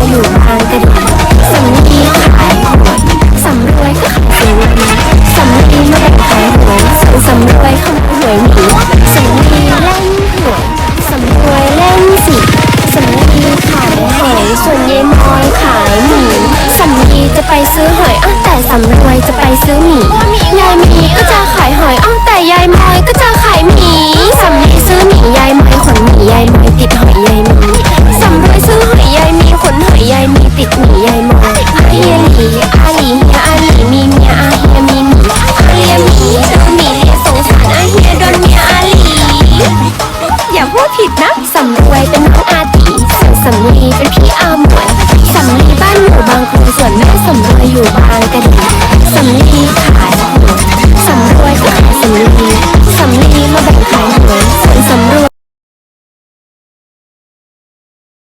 จะอยกีขายหวยสำรวยขายสวยสำลีไม่ขายหวยสำสรวยขโมยหวยหนีสำลีเล่นหวยสำรวยเล่นสิสำลีขายหวยส่วนยายมอยขายหมีสำลีจะไปซื้อหอยอ้อแต่สำรวยจะไปซื้อหมียายมีก็จะขายหอยอ้อแต่ยายมยก็จะขายหมีสำลีซื้อหมียายมยขนหมียายมยติดหอยยายมีสำรวยซื้อ ผิดนะสำรวยเป็นน้องอาตีส่วนสำลีเป็นพี่อาหมวยสำลีบ้านอยู่บางครุส่วนแม่สำรวยอยู่บางกะดีสำลีค่ะ